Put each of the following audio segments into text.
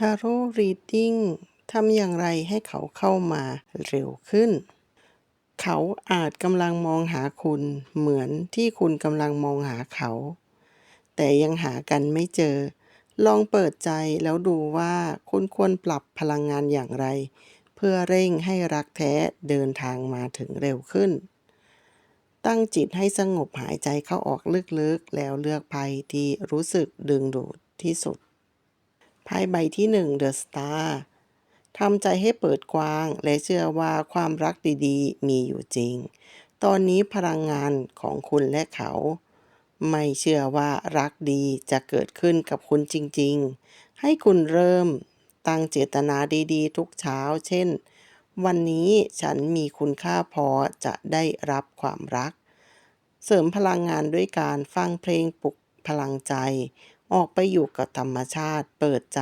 ทาโร่รีดดิ้งทำอย่างไรให้เขาเข้ามาเร็วขึ้น เขาอาจกำลังมองหาคุณเหมือนที่คุณกำลังมองหาเขา แต่ยังหากันไม่เจอ ลองเปิดใจแล้วดูว่าคุณควรปรับพลังงานอย่างไร เพื่อเร่งให้รักแท้เดินทางมาถึงเร็วขึ้น ตั้งจิตให้สงบหายใจเข้าออกลึกๆ แล้วเลือกไพ่ที่รู้สึกดึงดูดที่สุด ไพ่ใบที่หนึ่ง The Star ทำใจให้เปิดกว้าง และเชื่อว่าความรักดีๆ มีอยู่จริง ตอนนี้พลังงานของคุณและเขา ไม่เชื่อว่ารักดีจะเกิดขึ้นกับคุณจริง ๆ ให้คุณเริ่มตั้งเจตนาดีๆ ทุกเช้า เช่น วันนี้ฉันมีคุณค่าพอจะได้รับความรัก เสริมพลังงานด้วยการฟังเพลงปลุกพลังใจ ออกไปอยู่กับธรรมชาติเปิดใจ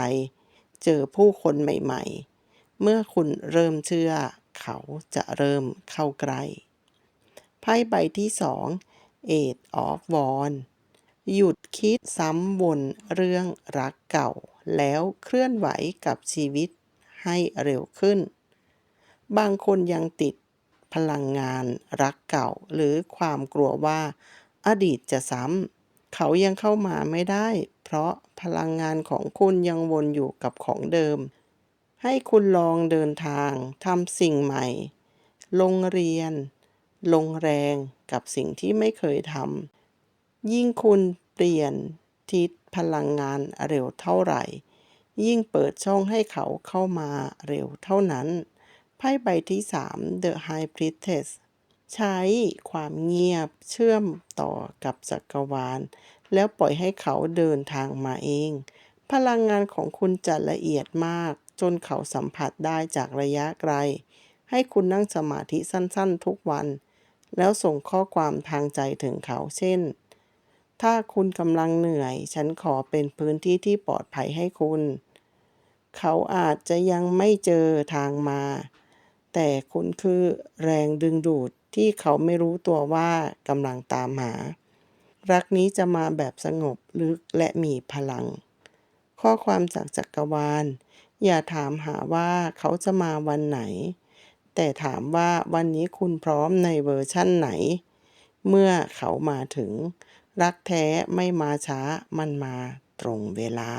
เจอผู้คนใหม่ๆ เมื่อคุณเริ่มเชื่อ เขาจะเริ่มเข้าใกล้ไพ่ใบที่สอง Eight of w a n d หยุดคิดซ้ำวนเรื่องรักเก่า แล้วเคลื่อนไหวกับชีวิตให้เร็วขึ้น บางคนยังติดพลังงานรักเก่าหรือความกลัวว่าอดีตจะซ้ำ เขายังเข้ามาไม่ได้ เพราะพลังงานของคุณยังวนอยู่กับของเดิม ให้คุณลองเดินทางทำสิ่งใหม่ ลงเรียน ลงแรงกับสิ่งที่ไม่เคยทำยิ่งคุณเปลี่ยนทิศพลังงานเร็วเท่าไหร่ ยิ่งเปิดช่องให้เขาเข้ามาเร็วเท่านั้น ไพ่ใบที่สาม The High Priestess ใช้ความเงียบเชื่อมต่อกับจักรวาล แล้วปล่อยให้เขาเดินทางมาเอง พลังงานของคุณจะละเอียดมาก จนเขาสัมผัสได้จากระยะไกล ให้คุณนั่งสมาธิสั้นๆ ทุกวัน แล้วส่งข้อความทางใจถึงเขาเช่น ถ้าคุณกำลังเหนื่อย ฉันขอเป็นพื้นที่ที่ปลอดภัยให้คุณ เขาอาจจะยังไม่เจอทางมา แต่คุณคือแรงดึงดูดที่เขาไม่รู้ตัวว่ากำลังตามหา รักนี้จะมาแบบสงบลึกและมีพลัง ข้อความจากจักรวาล อย่าถามหาว่าเขาจะมาวันไหน แต่ถามว่าวันนี้คุณพร้อมในเวอร์ชั่นไหน เมื่อเขามาถึง รักแท้ไม่มาช้ามันมาตรงเวลา